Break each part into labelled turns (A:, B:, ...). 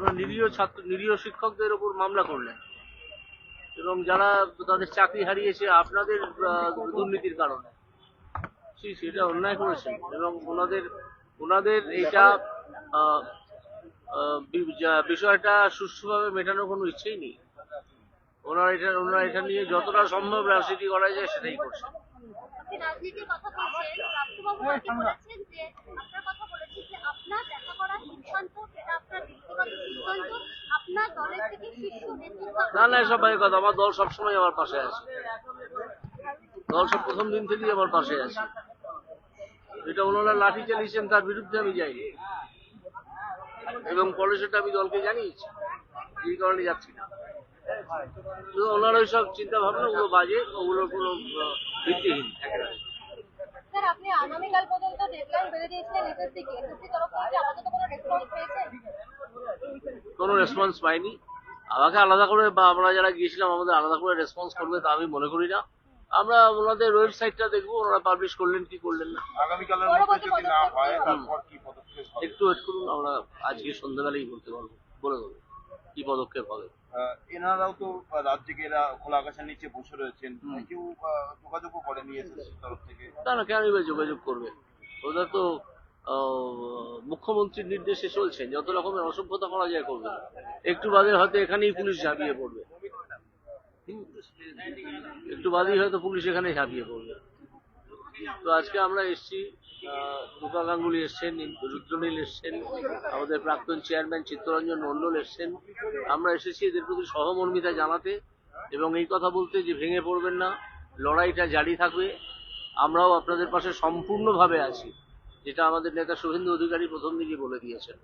A: আপনার নিরীহ ছাত্র, নিরীহ শিক্ষকদের ওপর মামলা করলেন। এবং যারা তাদের চাকরি হারিয়েছে, আপনাদের দুর্নীতির কারণে। সেটা অন্যায় করেছেন। এবং ওনাদের ওনাদের এটা বিষয়টা সুষ্ঠুভাবে মেটানোর কোনো ইচ্ছেই নেই। ওনারা এটা ওনারা এটা নিয়ে যতটা সম্ভব রাজনীতি করা যায়, সেটাই করছে
B: কথা বলছেন বলেছেন যে কথা বলেছেন আপনার দেখা করার সিদ্ধান্ত, সেটা আপনার ব্যক্তিগত সিদ্ধান্ত, আপনার দলের থেকে শীর্ষ নেতৃত্ব
A: না না, এসব ভাই কথা, আমার দল সবসময় আমার পাশে আছে। দল সব প্রথম দিন থেকেই আমার পাশে আছে। এটা ওনারা লাঠি চালিয়েছেন, তার বিরুদ্ধে আমি যাইনি। এবং পরে সেটা আমি দলকে জানিয়েছি, এই কারণে যাচ্ছি না। ওনার ওই সব চিন্তা ভাবনা ওগুলো বাজে, ওগুলোর কোনো ভিত্তিহীন, একেবারে।
B: স্যার আপনি আগামীকাল পর্যন্ত ডেডলাইন বেঁধে দিয়েছিলেন এসএসসি কে। এসএসসি তরফ থেকে আপাতত কোনো রেসপন্স পেয়েছেন?
A: কোনো রেসপন্স পাইনি। আমাকে আলাদা করে বা আমরা যারা গিয়েছিলাম আমাদের আলাদা করে রেসপন্স করবে তা আমি মনে করি না। আমরা ওনাদের ওয়েবসাইটটা দেখব ওনারা পাবলিশ করলেন কি করলেন না।
C: আগামীকালের মধ্যে যদি না হয় তারপর কি পদক্ষেপ হবে?
A: একটু ওয়েট করুন আমরা আজকে সন্ধ্যাবেলায় বলতে পারব। বলে দেবো কি পদক্ষেপ হবে।
C: এনারাও তো আহ, রাজ্যকে এরা খোলা আকাশের নিচে বসে রয়েছেন। কেউ আহ, যোগাযোগও করেনি এসএসসির তরফ থেকে।
A: তা না কেন যোগাযোগ করবে? ওদের তো আহ, মুখ্যমন্ত্রীর নির্দেশে চলছেন যত রকমের অসভ্যতা করা যায় করবে একটু বাদে হয়তো এখানেই পুলিশ ঝাঁপিয়ে পড়বে। একটু বাদেই হয়তো পুলিশ এখানে ঝাঁপিয়ে পড়বে। তো আজকে আমরা এসছি রূপা গাঙ্গুলি এসছেন, রুদ্রনীল এসছেন, আমাদের প্রাক্তন চেয়ারম্যান চিত্তরঞ্জন মণ্ডল এসছেন। আমরা এসেছি এদের প্রতি সহমর্মিতা জানাতে এবং এই কথা বলতে যে ভেঙে পড়বেন না, লড়াইটা জারি থাকবে। আমরাও আপনাদের পাশে সম্পূর্ণভাবে আছি, যেটা আমাদের নেতা শুভেন্দু অধিকারী প্রথম দিকে বলে দিয়েছেন।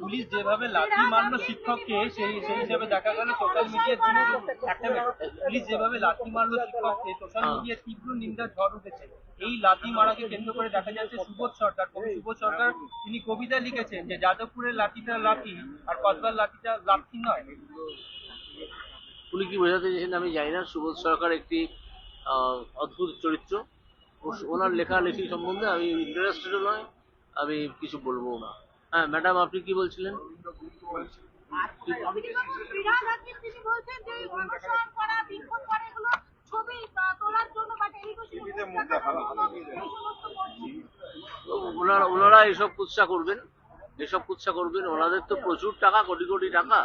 D: পুলিশ যেভাবে লাঠি মারলো শিক্ষককে সেই সেই হিসাবে দেখা গেল সোশ্যাল মিডিয়ার একটা পুলিশ যেভাবে লাঠি মারলো শিক্ষককে সোশ্যাল মিডিয়ায় তীব্র নিন্দার ঝড় উঠেছে। এই লাঠি মারাকে কেন্দ্র করে দেখা যাচ্ছে সুবোধ সরকার কবি সুবোধ সরকার তিনি কবিতা লিখেছেন যে যাদবপুরের লাঠিটা লাঠি আর কসবার লাঠিটা লাঠি নয়।
A: উনি কি বোঝাতে চেয়েছেন? আমি জানি না। সুবোধ সরকার একটি অদ্ভুত চরিত্র। ওনার লেখালেখি সম্বন্ধে আমি ইন্টারেস্টেডও নয়। আমি কিছু বলব না। হ্যাঁ ম্যাডাম, আপনি কি বলছিলেন? ওনারা ওনারা এসব কুৎসা করবেন, এসব কুৎসা করবেন। ওনাদের তো প্রচুর টাকা, কোটি কোটি টাকা।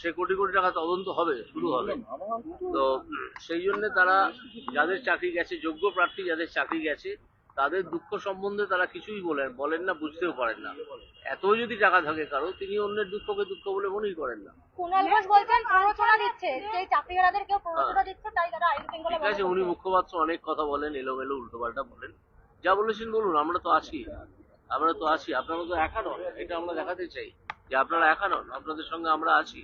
A: সে কোটি কোটি টাকা তদন্ত হবে, শুরু হবে। তো সেই জন্য তারা যাদের চাকরি গেছে, যোগ্য প্রার্থী যাদের চাকরি গেছে তাদের দুঃখ সম্বন্ধে তারা কিছুই বলেন বলেন না বুঝতেও পারেন না। এত যদি টাকা থাকে কারও তিনি অন্যের দুঃখকে দুঃখ বলে মনেই করেন না।
B: কুণাল ঘোষ বলছেন প্ররোচনা দিচ্ছে যে চাকরিহারাদের কেউ প্ররোচনা দিচ্ছে তাই তারা আইন শৃঙ্খলা
A: ঠিক আছে উনি মুখপাত্র অনেক কথা বলেন এলোমেলো উল্টোপাল্টা বলেন। যা বলেছেন বলুন আমরা তো আছি। আমরা তো আছি আপনারা তো একা নন এটা আমরা দেখাতে চাই যে আপনারা একা নন আপনাদের সঙ্গে আমরা আছি।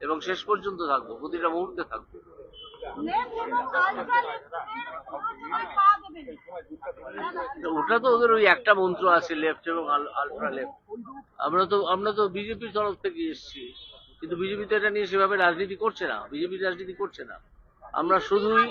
A: এবং শেষ পর্যন্ত থাকব প্রতিটা মুহূর্তে থাকব। ওটা তো ওদের ওই একটা মন্ত্র আছে লেফট এবং আলট্রা লেফট আমরা তো আমরা তো বিজেপির তরফ থেকে এসেছি। কিন্তু বিজেপি তো এটা নিয়ে সেভাবে রাজনীতি করছে না। বিজেপি রাজনীতি করছে না। আমরা শুধুই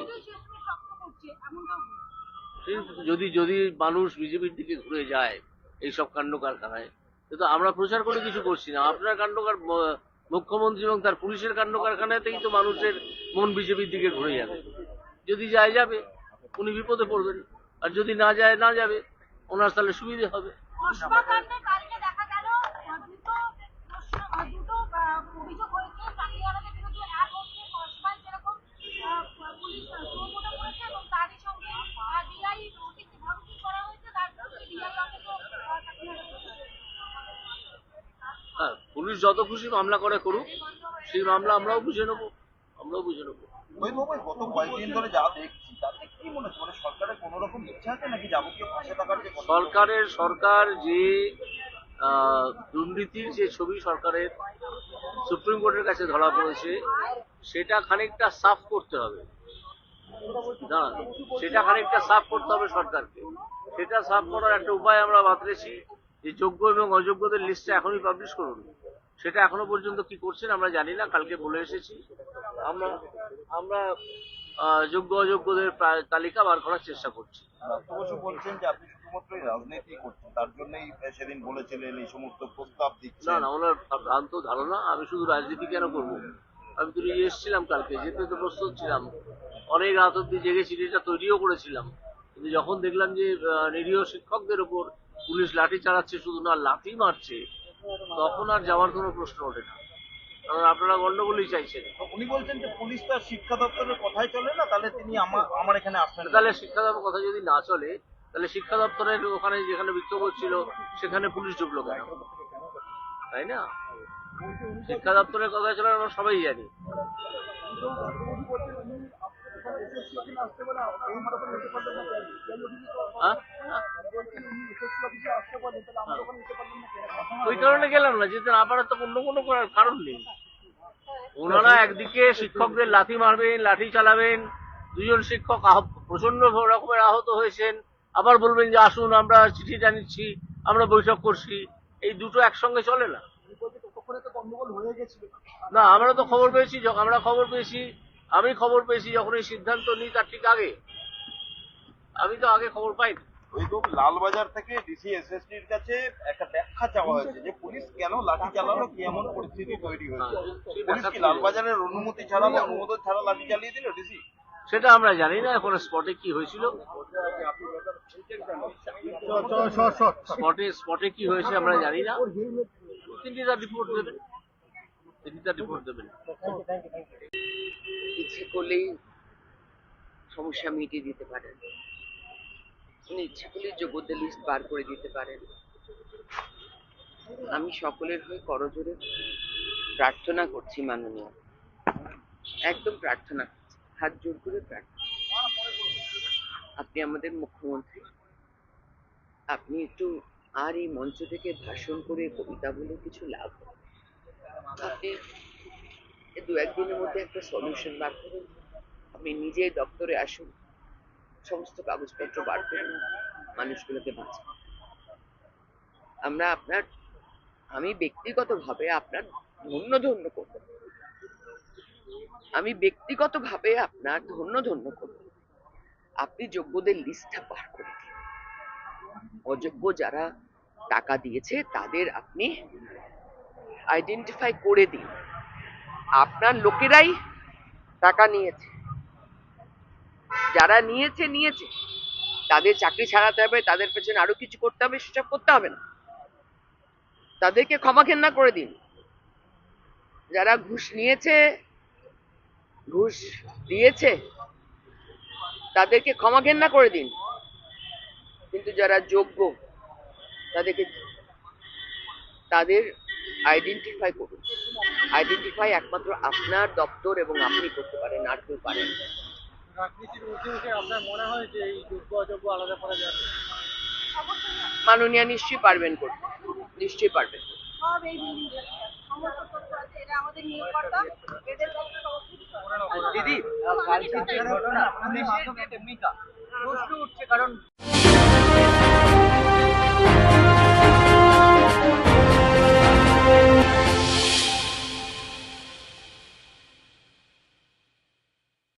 A: যদি যদি মানুষ বিজেপির দিকে ঘুরে যায় এইসব কাণ্ড কারখানায় কিন্তু আমরা প্রচার করে কিছু করছি না। আপনার কাণ্ড কার ম- মুখ্যমন্ত্রী এবং তার পুলিশের কাণ্ড কারখানাতেই তো মানুষের মন বিজেপির দিকে ঘুরে যাবে। যদি যায়, যাবে। উনি বিপদে পড়বেন। আর যদি না যায়, না যাবে, ওনার তাহলে সুবিধে হবে
B: কসবাকাণ্ডে কালকে দেখা গেল আহ, দুটো প্রশ্ন আহ, দুটো আহ, অভিযোগ হয়েছে চাকরিহারাদের বিরুদ্ধে এক হচ্ছে কসবায় যেরকম আহ, পুলিশ সুমোটো করেছে এবং তারই সঙ্গে ডিআই নোটিশ ভাবুকি করা হয়েছে তার বিরুদ্ধে ডিআই অফিসও চাকরিহারাদের
A: হ্যাঁ পুলিশ যত খুশি মামলা করে করুক সেই মামলা আমরাও বুঝে নেব আমরাও বুঝে নেব।
C: ওই গত কয়েকদিন ধরে যা দেখছি তাতে কি মনে হচ্ছে মানে সরকারের কোনো রকম ইচ্ছা আছে নাকি যাবতীয় পাশে থাকার যে
A: সরকারের সরকার যে দুর্নীতির যে ছবি সরকারের সুপ্রিম কোর্টের কাছে ধরা পড়েছে সেটা খানিকটা সাফ করতে হবে। দাঁড়ান সেটা খানিকটা সাফ করতে হবে সরকারকে। সেটা সাফ করার একটা উপায় আমরা বাতরেছি যে যোগ্য এবং অযোগ্যদের লিস্টটা এখনই পাবলিশ করুন। সেটা এখনও পর্যন্ত কি করছেন আমরা জানি না কালকে বলে এসেছি। আমরা আমরা যোগ্য অযোগ্যদের তালিকা বার করার চেষ্টা করছি।
C: বলছেন যে আপনি শুধুমাত্র শুধুমাত্র রাজনীতি করছেন তার জন্যই সেদিন বলেছিলেন এই সমস্ত প্রস্তাব দিচ্ছেন।
A: না ওনার ভ্রান্ত ধারণা আমি শুধু রাজনীতি কেন করব? আমি তো নিজে এসেছিলাম কালকে যেতে তো প্রস্তুত ছিলাম। অনেক রাত অব্দি জেগে চিঠিটা তৈরিও করেছিলাম। কিন্তু যখন দেখলাম যে নিরীহ শিক্ষকদের উপর পুলিশ লাঠি চালাচ্ছে শুধু না লাঠি মারছে তখন আর যাওয়ার কোনো প্রশ্ন ওঠে না। কারণ আপনারা গন্ডগোলই চাইছেন।
C: উনি বলছেন যে পুলিশ তো শিক্ষা দপ্তরের কথাই চলে না তাহলে তিনি আমার আমার এখানে আসবেন
A: তাহলে শিক্ষা দপ্তর কথা যদি না চলে তাহলে শিক্ষা দপ্তরের ওখানে যেখানে বিক্ষোভ হচ্ছিল সেখানে পুলিশ ঢুকলো কেন? তাই না? শিক্ষা দপ্তরের কথা চলে আমরা সবাই জানি। হ্যাঁ? ওই কারণে গেলাম না যেতে না পারার তো অন্য কোনো কারণ নেই। ওনারা একদিকে শিক্ষকদের লাথি মারবেন লাঠি চালাবেন দুজন শিক্ষক প্রচণ্ড রকমের আহত হয়েছেন। আবার বলবেন যে আসুন আমরা চিঠিটা নিচ্ছি আমরা বৈঠক করছি। এই দুটো একসঙ্গে চলে না। না আমরা তো খবর পেয়েছি যখন আমরা খবর পেয়েছি আমি খবর পেয়েছি যখন এই সিদ্ধান্ত নিই তার ঠিক আগে। আমি তো আগে খবর পাইনি।
C: ওই তো লালবাজার থেকে ডিসি এসএসটির কাছে একটা ব্যাখ্যা চাওয়া হয়েছে যে পুলিশ কেন লাঠি চালালো কি এমন পরিস্থিতি তৈরি হয়েছে?
A: হ্যাঁ,
C: পুলিশ কি লালবাজারের অনুমতি ছাড়া বা অনুমোদন ছাড়া লাঠি চালিয়ে দিল ডিসি
A: সেটা আমরা জানি না এখন স্পটে কি হয়েছিল? স্পটে স্পটে কি হয়েছে আমরা জানি না। তিনি তার রিপোর্ট দেবেন তিনি তার রিপোর্ট দেবেন
E: ইচ্ছে করলেই সমস্যা মিটিয়ে দিতে পারেন। উনি ইচ্ছে করলেই যোগ্যদের লিস্ট বার করে দিতে পারেন। আমি সকলের হয়ে করজোরে প্রার্থনা করছি মাননীয়। একদম প্রার্থনা হাত জোর করে প্রার্থনা আপনি আমাদের মুখ্যমন্ত্রী। আপনি একটু আর এই মঞ্চ থেকে ভাষণ করে কবিতা বলে কিছু লাভ আপনি দু একদিনের মধ্যে একটা সলিউশন বার করুন। আপনি নিজে দপ্তরে আসুন। সমস্ত কাগজপত্র বার করুন মানুষগুলোকে বাঁচান আমরা আপনার, আমি ব্যক্তিগতভাবে আপনার ধন্য ধন্য করব। আমি ব্যক্তিগতভাবে আপনার ধন্য ধন্য করব। আপনি যোগ্যদের লিস্টটা বার করে দিন। অযোগ্য যারা টাকা দিয়েছে, তাদের আপনি আইডেন্টিফাই করে দিন। আপনার লোকেরাই টাকা নিয়েছে। যারা নিয়েছে নিয়েছে। তাদের চাকরি ছাড়াতে হবে, তাদের পেছনে আরও কিছু করতে হবে, সেসব করতে হবে না। তাদেরকে ক্ষমা ঘেন্না করে দিন। যারা ঘুষ নিয়েছে, ঘুষ দিয়েছে, তাদেরকে ক্ষমা ঘেন্না করে দিন। কিন্তু যারা যোগ্য, তাদেরকে তাদের আইডেন্টিফাই করুন। আইডেন্টিফাই একমাত্র আপনার দপ্তর এবং আপনি করতে পারেন, আর কেউ পারেন না।
D: রাজনীতির উঠে উঠে আপনার মনে হয় যে এই যোগ্য অযোগ্য আলাদা করা যাবে?
E: মাননীয়া নিশ্চয়ই পারবেন করতে। নিশ্চয়ই পারবেন। দিদি
B: কালকে
E: পুলিশের যে ভূমিকা প্রশ্ন উঠছে কারণ